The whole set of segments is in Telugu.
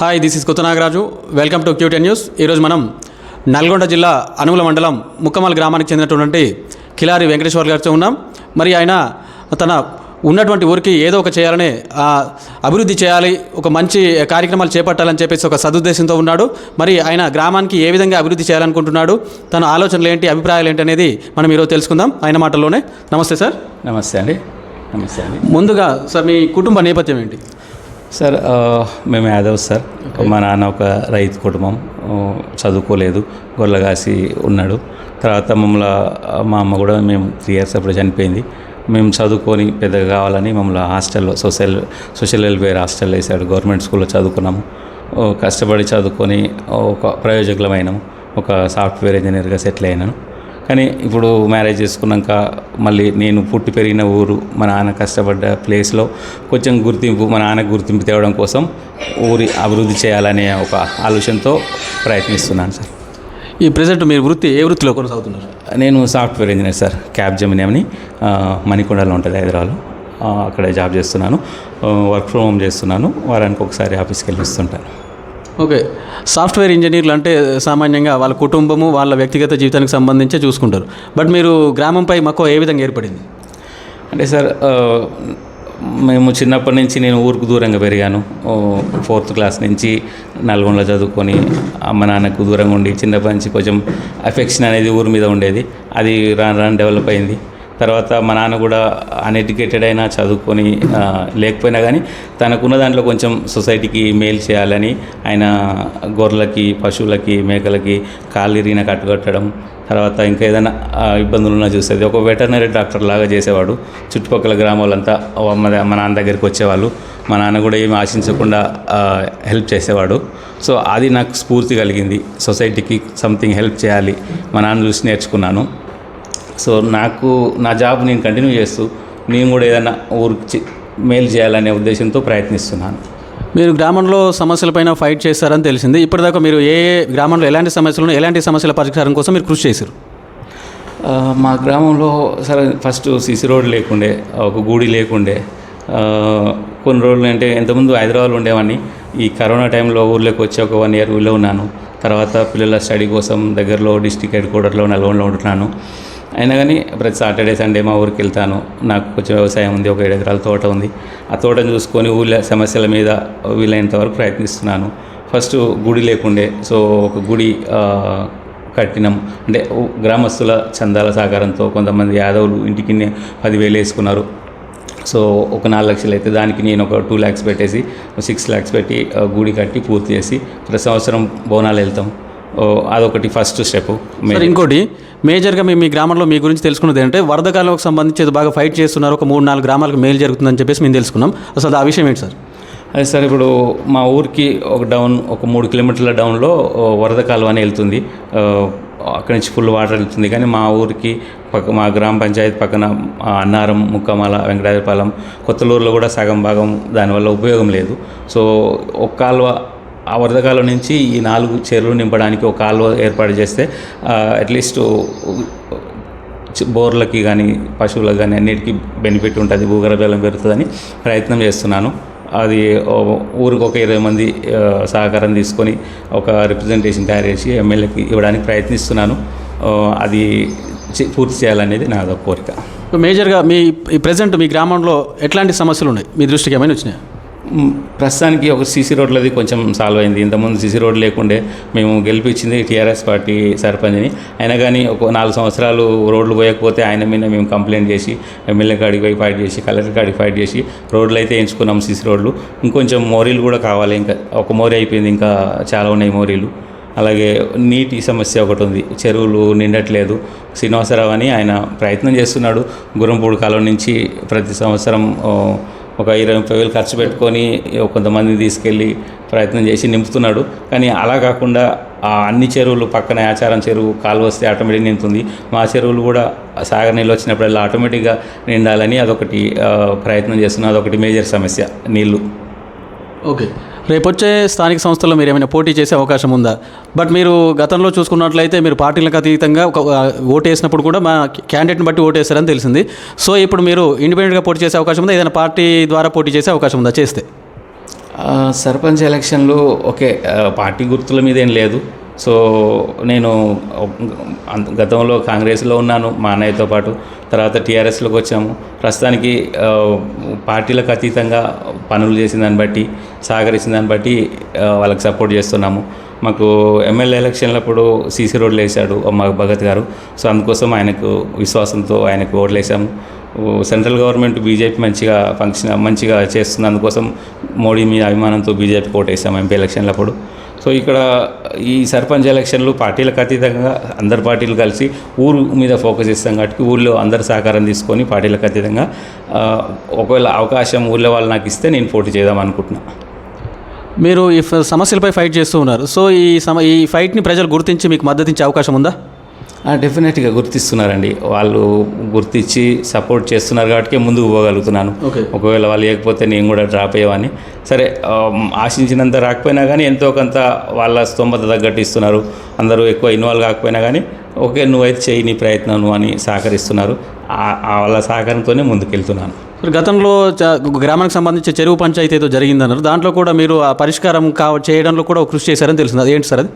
Hi this is Kotha Nagaraju welcome to Q ten news ఈరోజు మనం నల్గొండ జిల్లా అనుముల మండలం ముక్కమల్ గ్రామానికి చెందినటువంటి కిలారి వెంకటేశ్వర్ గారితో ఉన్నాం. మరి ఆయన తన ఉన్నటువంటి ఊరికి ఏదో ఒక చేయాలని అభివృద్ధి చేయాలి ఒక మంచి కార్యక్రమాలు చేపట్టాలని చెప్పేసి ఒక సదుద్దేశంతో ఉన్నాడు. మరి ఆయన గ్రామానికి ఏ విధంగా అభివృద్ధి చేయాలనుకుంటున్నాడు తన ఆలోచనలు ఏంటి అభిప్రాయాలు ఏంటి అనేది మనం ఈరోజు తెలుసుకుందాం ఆయన మాటల్లోనే. నమస్తే సార్. నమస్తే అండి. నమస్తే అండి. ముందుగా సార్ మీ కుటుంబ నేపథ్యం ఏంటి? సార్ మేము యాదవ్ సార్. మా నాన్న ఒక రైతు కుటుంబం. చదువుకోలేదు గొర్రెగాసి ఉన్నాడు. తర్వాత మమ్మల్ని మా అమ్మ కూడా మేము త్రీ ఇయర్స్ అప్పుడు చనిపోయింది. మేము చదువుకొని పెద్దగా కావాలని మమ్మల్ని హాస్టల్లో సోషల్ సోషల్ వెల్ఫేర్ హాస్టల్ వేసాడు గవర్నమెంట్ స్కూల్లో చదువుకున్నాము. కష్టపడి చదువుకొని ఒక ప్రయోజకులమైనాము. ఒక సాఫ్ట్వేర్ ఇంజనీర్గా సెటిల్ అయినాను. కానీ ఇప్పుడు మ్యారేజ్ చేసుకున్నాక మళ్ళీ నేను పుట్టి పెరిగిన ఊరు మా నాన్న కష్టపడ్డ ప్లేస్లో కొంచెం గుర్తింపు మా నాన్నకు గుర్తింపు తేవడం కోసం ఊరి అభివృద్ధి చేయాలనే ఒక ఆలోచనతో ప్రయత్నిస్తున్నాను సార్. ఈ ప్రజెంట్ మీరు వృత్తి ఏ వృత్తిలో కొనసాగుతున్నారు? నేను సాఫ్ట్వేర్ ఇంజనీర్ సార్ క్యాబ్ జమిని అని మణికొండలో ఉంటుంది హైదరాబాద్లో. అక్కడే జాబ్ చేస్తున్నాను. వర్క్ ఫ్రమ్ హోమ్ చేస్తున్నాను. వారానికి ఒకసారి ఆఫీస్కి వెళ్ళి వస్తుంటాను ఓకే. సాఫ్ట్వేర్ ఇంజనీర్లు అంటే సామాన్యంగా వాళ్ళ కుటుంబము వాళ్ళ వ్యక్తిగత జీవితానికి సంబంధించే చూసుకుంటారు. బట్ మీరు గ్రామంపై మక్కువ ఏ విధంగా ఏర్పడింది? అంటే సార్ మేము చిన్నప్పటి నుంచి నేను ఊరికి దూరంగా పెరిగాను. ఫోర్త్ క్లాస్ నుంచి నల్గొండలో చదువుకొని అమ్మ నాన్నకు దూరంగా ఉండి చిన్నప్పటి నుంచి కొంచెం అఫెక్షన్ అనేది ఊరి మీద ఉండేది. అది రాను రాను డెవలప్ అయింది. తర్వాత మా నాన్న కూడా అన్ఎడ్యుకేటెడ్ అయినా చదువుకొని లేకపోయినా కానీ తనకున్న దాంట్లో కొంచెం సొసైటీకి మేలు చేయాలని ఆయన గొర్రెలకి పశువులకి మేకలకి కాళ్ళు ఇరిగిన కట్టుకట్టడం తర్వాత ఇంకా ఏదైనా ఇబ్బందులు ఉన్నా చూసేది. ఒక వెటర్నరీ డాక్టర్ లాగా చేసేవాడు. చుట్టుపక్కల గ్రామాలంతా ఓ మా నాన్న దగ్గరికి వచ్చేవాళ్ళు. మా నాన్న కూడా ఏమి ఆశించకుండా హెల్ప్ చేసేవాడు. సో అది నాకు స్ఫూర్తి కలిగింది. సొసైటీకి సంథింగ్ హెల్ప్ చేయాలి. మా నాన్న చూసి నేర్చుకున్నాను. సో నాకు నా జాబ్ నేను కంటిన్యూ చేస్తూ నేను కూడా ఏదైనా ఊరికి మేలు చేయాలనే ఉద్దేశంతో ప్రయత్నిస్తున్నాను. మీరు గ్రామంలో సమస్యలపైన ఫైట్ చేస్తారని తెలిసింది. ఇప్పటిదాకా మీరు ఏ గ్రామంలో ఎలాంటి సమస్యలను ఎలాంటి సమస్యల పరిష్కారం కోసం మీరు కృషి చేశారు? మా గ్రామంలో సరే ఫస్ట్ సిసి రోడ్ లేకుండే ఒక గుడి లేకుండే. కొన్ని రోజులు అంటే ఇంతకుముందు హైదరాబాద్లో ఉండేవాడిని. ఈ కరోనా టైంలో ఊర్లోకి వచ్చి ఒక వన్ ఇయర్ ఊళ్ళో ఉన్నాను. తర్వాత పిల్లల స్టడీ కోసం దగ్గరలో డిస్టిక్ హెడ్ క్వార్టర్లో నల్గొండలో ఉంటున్నాను. అయినా కానీ ప్రతి సాటర్డే సండే మా ఊరికి వెళ్తాను. నాకు కొంచెం వ్యవసాయం ఉంది ఒక ఏడు ఎకరాల తోట ఉంది. ఆ తోటను చూసుకొని ఊళ్ళో సమస్యల మీద వీలైనంత వరకు ప్రయత్నిస్తున్నాను. ఫస్ట్ గుడి లేకుండే సో ఒక గుడి కట్టినం కట్టినాం. అంటే గ్రామస్తుల చందాల సహకారంతో కొంతమంది యాదవులు ఇంటికి పదివేలు వేసుకున్నారు. సో ఒక నాలుగు లక్షలు అయితే దానికి నేను ఒక టూ ల్యాక్స్ పెట్టేసి సిక్స్ ల్యాక్స్ పెట్టి గుడి కట్టి పూర్తి చేసి ప్రతి సంవత్సరం బోనాలు వెళ్తాం. అదొకటి ఫస్ట్ స్టెప్ సార్ ఇంకోటి మేజర్గా మేము మీ గ్రామంలో మీ గురించి తెలుసుకున్నది ఏంటంటే వరద కాలంకి సంబంధించి బాగా ఫైట్ చేస్తున్నారు ఒక మూడు నాలుగు గ్రామాలకు మేలు జరుగుతుందని చెప్పేసి మేము తెలుసుకున్నాం. అసలు ఆ విషయం ఏంటి సార్ అదే సార్ ఇప్పుడు మా ఊరికి ఒక డౌన్ ఒక మూడు కిలోమీటర్ల డౌన్లో వరద కాలువ అని వెళ్తుంది. అక్కడి నుంచి ఫుల్ వాటర్ వెళ్తుంది. కానీ మా ఊరికి పక్క మా గ్రామ పంచాయతీ పక్కన అన్నారం ముక్కమాల వెంకటాయపాలెం కొత్తలూరులో కూడా సగం భాగం దానివల్ల ఉపయోగం లేదు. సో ఒక కాలువ ఆ వరద నుంచి ఈ నాలుగు చెరువులు నింపడానికి ఒక కాలువ ఏర్పాటు చేస్తే అట్లీస్ట్ బోర్లకి కానీ పశువులకు కానీ అన్నిటికీ బెనిఫిట్ ఉంటుంది భూగర్భజలం పెరుగుతుందని ప్రయత్నం చేస్తున్నాను. అది ఊరికి ఒక ఇరవై మంది సహకారం తీసుకొని ఒక రిప్రజెంటేషన్ తయారు చేసి ఎమ్మెల్యేకి ఇవ్వడానికి ప్రయత్నిస్తున్నాను. అది పూర్తి చేయాలనేది నా కోరిక. మేజర్గా మీ ఈ ప్రజెంట్ మీ గ్రామంలో ఎట్లాంటి సమస్యలు ఉన్నాయి మీ దృష్టికి ఏమైనా వచ్చినాయి? ప్రస్తుతానికి ఒక సీసీ రోడ్లది కొంచెం సాల్వ్ అయింది. ఇంతకుముందు సీసీ రోడ్ లేకుండే మేము గెలిపించింది టీఆర్ఎస్ పార్టీ సర్పంచ్ని. అయినా కానీ ఒక నాలుగు సంవత్సరాలు రోడ్లు పోయకపోతే ఆయన మీద మేము కంప్లైంట్ చేసి ఎమ్మెల్యే కాడికి పోయి ఫైట్ చేసి కలెక్టర్ కాడికి ఫైట్ చేసి రోడ్లు అయితే ఎంచుకున్నాం సీసీ రోడ్లు. ఇంకొంచెం మోరీలు కూడా కావాలి. ఇంకా ఒక మోరీ అయిపోయింది. ఇంకా చాలా ఉన్నాయి మోరీలు. అలాగే నీటి సమస్య ఒకటి ఉంది. చెరువులు నిండట్లేదు. శ్రీనివాసరావు అని ఆయన ప్రయత్నం చేస్తున్నాడు. గురంపూడి కాలం నుంచి ప్రతి సంవత్సరం ఒక ఇరవై ముప్పై వేలు ఖర్చు పెట్టుకొని కొంతమందిని తీసుకెళ్ళి ప్రయత్నం చేసి నింపుతున్నాడు. కానీ అలా కాకుండా ఆ అన్ని చెరువులు పక్కన ఆచారం చెరువు కాలువ వస్తే ఆటోమేటిక్ నింపుతుంది. మా చెరువులు కూడా సాగర్ నీళ్ళు వచ్చినప్పుడల్లా ఆటోమేటిక్గా నిండాలని అదొకటి ప్రయత్నం చేస్తున్నా. అదొకటి మేజర్ సమస్య నీళ్ళు. ఓకే. రేపు వచ్చే స్థానిక సంస్థల్లో మీరు ఏమైనా పోటీ చేసే అవకాశం ఉందా? బట్ మీరు గతంలో చూసుకున్నట్లయితే మీరు పార్టీలకు అతీతంగా ఒక ఓటు వేసినప్పుడు కూడా మా క్యాండిడేట్ని బట్టి ఓటు వేస్తారని తెలిసింది. సో ఇప్పుడు మీరు ఇండిపెండెంట్గా పోటీ చేసే అవకాశం ఉందా? ఏదైనా పార్టీ ద్వారా పోటీ చేసే అవకాశం ఉందా? చేస్తే. సర్పంచ్ ఎలక్షన్లు ఓకే పార్టీ గుర్తుల మీద ఏం లేదు. సో నేను గతంలో కాంగ్రెస్లో ఉన్నాను మా అన్నయ్యతో పాటు. తర్వాత టీఆర్ఎస్లోకి వచ్చాము. ప్రస్తుతానికి పార్టీలకు అతీతంగా పనులు చేసిన దాన్ని బట్టి సహకరించిన దాన్ని బట్టి వాళ్ళకి సపోర్ట్ చేస్తున్నాము. మాకు ఎమ్మెల్యే ఎలక్షన్లప్పుడు సీసీ రోడ్లు వేశాడు మా భగత్ గారు. సో అందుకోసం ఆయనకు విశ్వాసంతో ఆయనకు ఓట్లు వేసాము సెంట్రల్ గవర్నమెంట్ బీజేపీ మంచిగా ఫంక్షన్ మంచిగా చేస్తుంది అందుకోసం మోడీ మీద అభిమానంతో బీజేపీ ఓటేసాము ఎంపీ ఎలక్షన్లప్పుడు సో ఇక్కడ ఈ సర్పంచ్ ఎలక్షన్లు పార్టీలకు అతీతంగా అందరు పార్టీలు కలిసి ఊరు మీద ఫోకస్ ఇస్తాం కాబట్టి ఊళ్ళో అందరు సహకారం తీసుకొని పార్టీలకు అతీతంగా ఒకవేళ అవకాశం ఊళ్ళో వాళ్ళు నాకు ఇస్తే నేను పోటీ చేద్దాం అనుకుంటున్నా. మీరు ఈ సమస్యలపై ఫైట్ చేస్తూ ఉన్నారు. సో ఈ సమ ఈ ఫైట్ని ప్రజలు గుర్తించి మీకు మద్దతించే అవకాశం ఉందా? డెఫినెట్గా గుర్తిస్తున్నారండి. వాళ్ళు గుర్తించి సపోర్ట్ చేస్తున్నారు కాబట్టి ముందుకు పోగలుగుతున్నాను. ఒకవేళ వాళ్ళు లేకపోతే నేను కూడా డ్రాప్ అయ్యేవాడిని. సరే ఆశించినంత రాకపోయినా కానీ ఎంతో కొంత వాళ్ళ స్తోమత తగ్గట్టు ఇస్తున్నారు. అందరూ ఎక్కువ ఇన్వాల్వ్ కాకపోయినా కానీ ఓకే నువ్వైతే చేయి నీ ప్రయత్నం నువ్వు అని సహకరిస్తున్నారు. వాళ్ళ సహకారంతోనే ముందుకెళ్తున్నాను. గతంలో గ్రామానికి సంబంధించి చెరువు పంచాయతీ ఏదో జరిగిందన్నారు. దాంట్లో కూడా మీరు ఆ పరిష్కారం కావ చేయడంలో కూడా కృషి చేశారని తెలిసింది అదేంటి సార్ అది?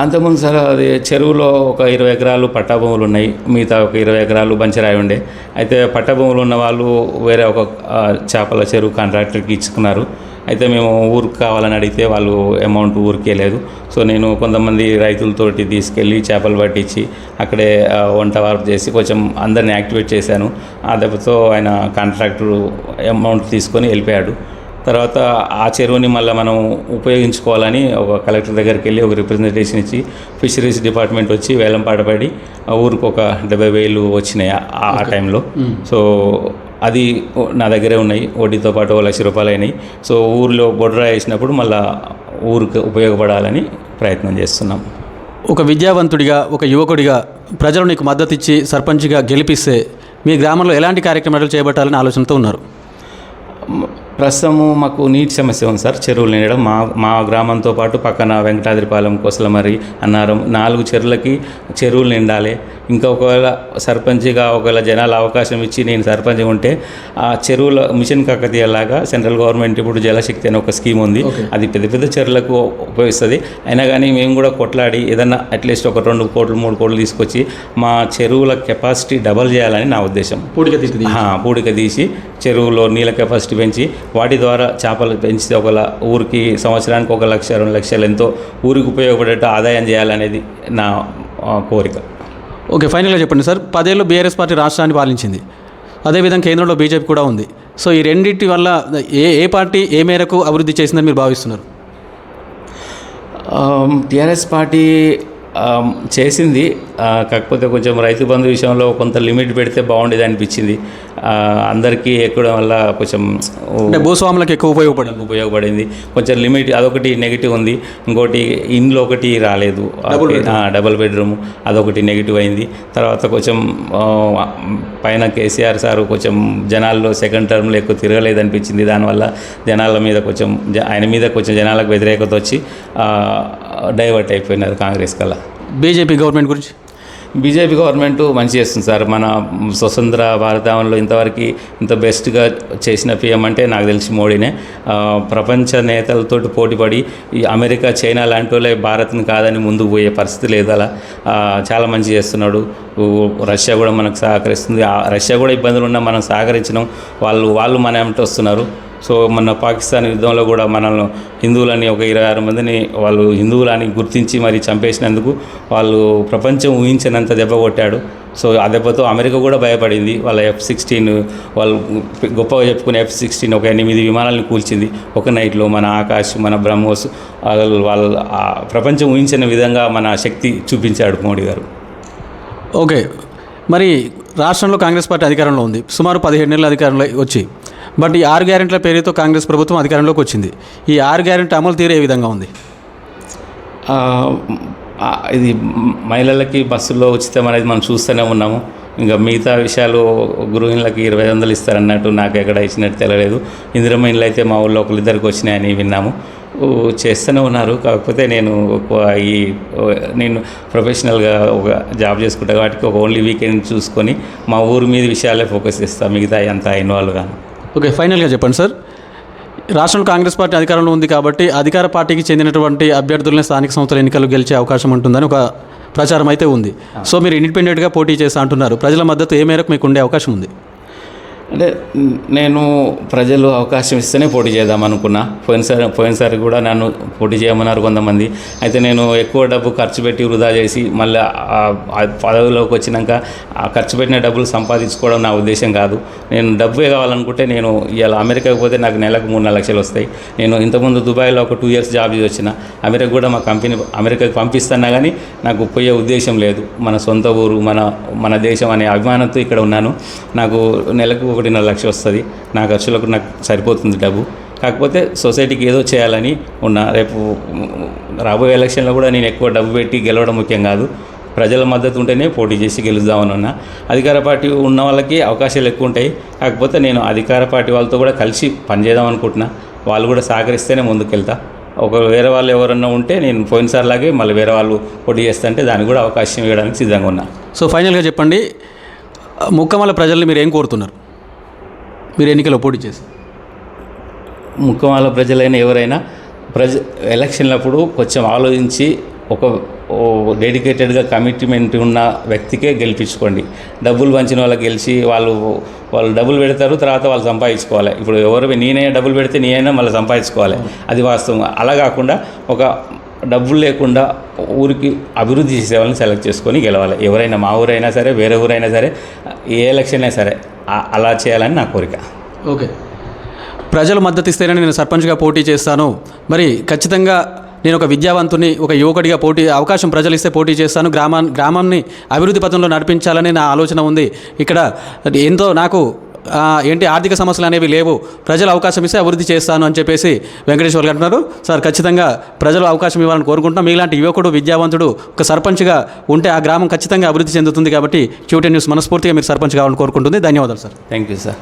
అంతకుముందు సార్ అది చెరువులో ఒక ఇరవై ఎకరాలు పట్టా భూములు ఉన్నాయి. మిగతా ఒక ఇరవై ఎకరాలు బంచరాయి ఉండే. అయితే పట్టా భూములు ఉన్న వాళ్ళు వేరే ఒక చేపల చెరువు కాంట్రాక్టర్కి ఇచ్చుకున్నారు. అయితే మేము ఊరికి కావాలని అడిగితే వాళ్ళు అమౌంట్ ఊరికే లేదు. సో నేను కొంతమంది రైతులతోటి తీసుకెళ్ళి చేపలు పట్టించి అక్కడే వంట వార్పు చేసి కొంచెం అందరిని యాక్టివేట్ చేశాను. ఆ దెబ్బతో ఆయన కాంట్రాక్టర్ అమౌంట్ తీసుకొని వెళ్ళిపోయాడు. తర్వాత ఆ చెరువుని మళ్ళీ మనం ఉపయోగించుకోవాలని ఒక కలెక్టర్ దగ్గరికి వెళ్ళి ఒక రిప్రజెంటేషన్ ఇచ్చి ఫిషరీస్ డిపార్ట్మెంట్ వచ్చి వేలం పాటపడి ఆ ఊరికి ఒక డెబ్బై వేలు వచ్చినాయి ఆ- టైంలో. సో అది నా దగ్గరే ఉన్నాయి. వడ్డీతో పాటు లక్ష రూపాయలు అయినాయి. సో ఊరిలో బొడ్రా వేసినప్పుడు మళ్ళీ ఊరికి ఉపయోగపడాలని ప్రయత్నం చేస్తున్నాం. ఒక విద్యావంతుడిగా ఒక యువకుడిగా ప్రజలు నీకు మద్దతు ఇచ్చి సర్పంచ్గా గెలిపిస్తే మీ గ్రామంలో ఎలాంటి కార్యక్రమాలు చేపట్టాలని ఆలోచనతో ఉన్నారు? ప్రస్తుతము మాకు నీటి సమస్య ఉంది సార్. చెరువులు నిండడం మా మా గ్రామంతో పాటు పక్కన వెంకటాద్రిపాలెం కోసలమర్రి అన్నారం. నాలుగు చెరువులకి చెరువులు నిండాలి. ఇంకా ఒకవేళ సర్పంచ్గా ఒకవేళ జనాలు అవకాశం ఇచ్చి నేను సర్పంచ్ ఉంటే ఆ చెరువుల మిషన్ కాకతీయలాగా సెంట్రల్ గవర్నమెంట్ ఇప్పుడు జలశక్తి అనే ఒక స్కీమ్ ఉంది. అది పెద్ద పెద్ద చెరువులకు ఉపయోగిస్తుంది. అయినా కానీ మేము కూడా కొట్లాడి ఏదన్నా అట్లీస్ట్ ఒక రెండు కోట్లు మూడు కోట్లు తీసుకొచ్చి మా చెరువుల కెపాసిటీ డబల్ చేయాలని నా ఉద్దేశం. పూడిక ఆ, పూడిక తీసి చెరువులో నీళ్ళ కెపాసిటీ పెంచి వాటి ద్వారా చేపలు పెంచితే ఒక ఊరికి సంవత్సరానికి ఒక లక్ష రెండు లక్షలు ఎంతో ఊరికి ఉపయోగపడేట్టు ఆదాయం చేయాలనేది నా కోరిక. ఓకే ఫైనల్గా చెప్పండి సార్. పదేళ్ళు బీఆర్ఎస్ పార్టీ రాష్ట్రాన్ని పాలించింది. అదేవిధంగా కేంద్రంలో బీజేపీ కూడా ఉంది. సో ఈ రెండింటి వల్ల ఏ ఏ పార్టీ ఏ మేరకు అభివృద్ధి చేసిందని మీరు భావిస్తున్నారు? టీఆర్ఎస్ పార్టీ చేసింది. కాకపోతే కొంచెం రైతు బంధు విషయంలో కొంత లిమిట్ పెడితే బాగుండేది అనిపించింది. అందరికీ ఎక్కడం వల్ల కొంచెం భూస్వాములకు ఎక్కువ ఉపయోగపడింది. ఉపయోగపడింది. కొంచెం లిమిట్ అదొకటి నెగిటివ్ ఉంది. ఇంకోటి ఇండ్లు ఒకటి రాలేదు. డబుల్ బెడ్రూమ్ అదొకటి నెగిటివ్ అయింది. తర్వాత కొంచెం పైన కేసీఆర్ సార్ కొంచెం జనాల్లో సెకండ్ టర్మ్లో ఎక్కువ తిరగలేదు అనిపించింది. దానివల్ల జనాల మీద కొంచెం జ- ఆయన మీద కొంచెం జనాలకు వ్యతిరేకత వచ్చి డైవర్ట్ అయిపోయినారు కాంగ్రెస్ కల్లా. బీజేపీ గవర్నమెంట్ గురించి? బీజేపీ గవర్నమెంట్ మంచి చేస్తుంది సార్. మన స్వతంత్ర భారతంలో ఇంతవరకు ఇంత బెస్ట్గా చేసిన పిఎం అంటే నాకు తెలిసి మోడీనే. ప్రపంచ నేతలతోటి పోటీపడి ఈ అమెరికా చైనా లాంటి వాళ్ళే భారత్ని కాదని ముందుకు పోయే పరిస్థితి లేదు అలా. చాలా మంచి చేస్తున్నాడు. రష్యా కూడా మనకు సహకరిస్తుంది. రష్యా కూడా ఇబ్బందులు ఉన్నా మనం సహకరించినాం. వాళ్ళు వాళ్ళు మన వెంట వస్తున్నారు. సో మన పాకిస్తాన్ యుద్ధంలో కూడా మనల్ని హిందువులని ఒక ఇరవై ఆరు మందిని వాళ్ళు హిందువులని గుర్తించి మరి చంపేసినందుకు వాళ్ళు ప్రపంచం ఊహించినంత దెబ్బ కొట్టాడు. సో ఆ దెబ్బతో అమెరికా కూడా భయపడింది. వాళ్ళ ఎఫ్ సిక్స్టీన్ వాళ్ళు గొప్పగా చెప్పుకునే ఎఫ్ సిక్స్టీన్ ఒక ఎనిమిది విమానాలను కూల్చింది. ఒక నైట్లో మన ఆకాశ్ మన బ్రహ్మోస్ వాళ్ళు వాళ్ళ ప్రపంచం ఊహించిన విధంగా మన శక్తి చూపించాడు మోడీ గారు. ఓకే. మరి రాష్ట్రంలో కాంగ్రెస్ పార్టీ అధికారంలో ఉంది. సుమారు పదిహేడు నెలల అధికారంలో వచ్చి బట్ ఈ ఆరు గ్యారెంట్ల పేరుతో కాంగ్రెస్ ప్రభుత్వం అధికారంలోకి వచ్చింది. ఈ ఆరు గ్యారెంటీ అమలు తీరే ఏ విధంగా ఉంది. ఇది మహిళలకి బస్సుల్లో ఉచితం అనేది మనం చూస్తూనే ఉన్నాము. ఇంకా మిగతా విషయాలు గృహిణులకి ఇరవై వందలు ఇస్తారన్నట్టు నాకు ఎక్కడ ఇచ్చినట్టు తెలియలేదు. ఇందిరమ్మ ఇండ్లు అయితే మా ఊళ్ళో ఒకరిద్దరికి వచ్చినాయని విన్నాము. చేస్తూనే ఉన్నారు. కాకపోతే నేను ఒక ఈ నేను ప్రొఫెషనల్గా ఒక జాబ్ చేసుకుంటా. కాబట్టి ఒక ఓన్లీ వీకెండ్ చూసుకొని మా ఊరి మీద విషయాలే ఫోకస్ చేస్తాను మిగతా అంతా ఇన్వాల్వ్ కానీ. ఓకే ఫైనల్గా చెప్పండి సార్. రాష్ట్రంలో కాంగ్రెస్ పార్టీ అధికారంలో ఉంది కాబట్టి అధికార పార్టీకి చెందినటువంటి అభ్యర్థులనే స్థానిక సంస్థల ఎన్నికలు గెలిచే అవకాశం ఉంటుందని ఒక ప్రచారం అయితే ఉంది. సో మీరు ఇండిపెండెంట్గా పోటీ చేస్తా అంటున్నారు. ప్రజల మద్దతు ఏ మేరకు మీకు ఉండే అవకాశం ఉంది? అంటే నేను ప్రజలు అవకాశం ఇస్తేనే పోటీ చేద్దాం అనుకున్నా. పోయినసారి పోయినసారి కూడా నన్ను పోటీ చేయమన్నారు కొంతమంది. అయితే నేను ఎక్కువ డబ్బు ఖర్చు పెట్టి వృధా చేసి మళ్ళీ పదవిలోకి వచ్చినాక ఆ ఖర్చు పెట్టిన డబ్బులు సంపాదించుకోవడం నా ఉద్దేశం కాదు. నేను డబ్బే కావాలనుకుంటే నేను ఇవాళ అమెరికాకి పోతే నాకు నెలకు మూడు నాలుగు లక్షలు వస్తాయి. నేను ఇంతకుముందు దుబాయ్లో ఒక టూ ఇయర్స్ జాబ్ చేసి వచ్చిన అమెరికా కూడా మా కంపెనీ అమెరికాకి పంపిస్తున్నా కానీ నాకు పోయే ఉద్దేశం లేదు. మన సొంత ఊరు మన మన దేశం అనే అభిమానంతో ఇక్కడ ఉన్నాను. నాకు నెలకు ఒకటిన్నర లక్ష వస్తుంది. నా ఖర్చులకు నాకు సరిపోతుంది డబ్బు. కాకపోతే సొసైటీకి ఏదో చేయాలని ఉన్నా రేపు రాబోయే ఎలక్షన్లో కూడా నేను ఎక్కువ డబ్బు పెట్టి గెలవడం ముఖ్యం కాదు. ప్రజల మద్దతు ఉంటేనే పోటీ చేసి గెలుద్దామని ఉన్నా. అధికార పార్టీ ఉన్న వాళ్ళకి అవకాశాలు ఎక్కువ ఉంటాయి. కాకపోతే నేను అధికార పార్టీ వాళ్ళతో కూడా కలిసి పనిచేద్దాం అనుకుంటున్నా. వాళ్ళు కూడా సహకరిస్తేనే ముందుకెళ్తా. ఒక వేరే వాళ్ళు ఎవరన్నా ఉంటే నేను పోయినసారిలాగే మళ్ళీ వేరే వాళ్ళు పోటీ చేస్తుంటే దానికి కూడా అవకాశం ఇవ్వడానికి సిద్ధంగా ఉన్నా. సో ఫైనల్గా చెప్పండి. ముక్కమల ప్రజల్ని మీరు ఏం కోరుతున్నారు? మీరు ఎన్నికల్లో పోటీ చేసి ముఖ్యమాల ప్రజలైన ఎవరైనా ప్రజ ఎలక్షన్లప్పుడు కొంచెం ఆలోచించి ఒక డెడికేటెడ్గా కమిట్మెంట్ ఉన్న వ్యక్తికే గెలిపించుకోండి. డబ్బులు పంచిన వాళ్ళకి గెలిచి వాళ్ళు వాళ్ళు డబ్బులు పెడతారు తర్వాత వాళ్ళు సంపాదించుకోవాలి. ఇప్పుడు ఎవరు నేనే డబ్బులు పెడితే నేనైనా మళ్ళీ సంపాదించుకోవాలి. అది వాస్తవం. అలా కాకుండా ఒక డబ్బులు లేకుండా ఊరికి అభివృద్ధి చేసే వాళ్ళని సెలెక్ట్ చేసుకొని గెలవాలి. ఎవరైనా మా ఊరైనా సరే వేరే ఊరైనా సరే ఏ ఎలక్షన్ అయినా సరే. అలా చేయాలని నా కోరిక. ఓకే. ప్రజలు మద్దతు ఇస్తేనే నేను సర్పంచ్గా పోటీ చేస్తాను. మరి ఖచ్చితంగా నేను ఒక విద్యావంతుని ఒక యువకుడిగా పోటీ అవకాశం ప్రజలు ఇస్తే పోటీ చేస్తాను. గ్రామా గ్రామాన్ని అభివృద్ధి పథంలో నడిపించాలని నా ఆలోచన ఉంది. ఇక్కడ ఎంతో నాకు ఏంటి ఆర్థిక సమస్యలు అనేవి లేవు. ప్రజలు అవకాశం ఇస్తే అభివృద్ధి చేస్తాను అని చెప్పేసి వెంకటేశ్వర్ గారు అంటున్నారు. సార్ ఖచ్చితంగా ప్రజలు అవకాశం ఇవ్వాలని కోరుకుంటున్నాం. మీలాంటి యువకుడు విద్యావంతుడు ఒక సర్పంచ్గా ఉంటే ఆ గ్రామం ఖచ్చితంగా అభివృద్ధి చెందుతుంది కాబట్టి క్యూటీ న్యూస్ మనస్ఫూర్తిగా మీరు సర్పంచ్ కావాలని కోరుకుంటుంది. ధన్యవాదాలు సార్. Thank you sir.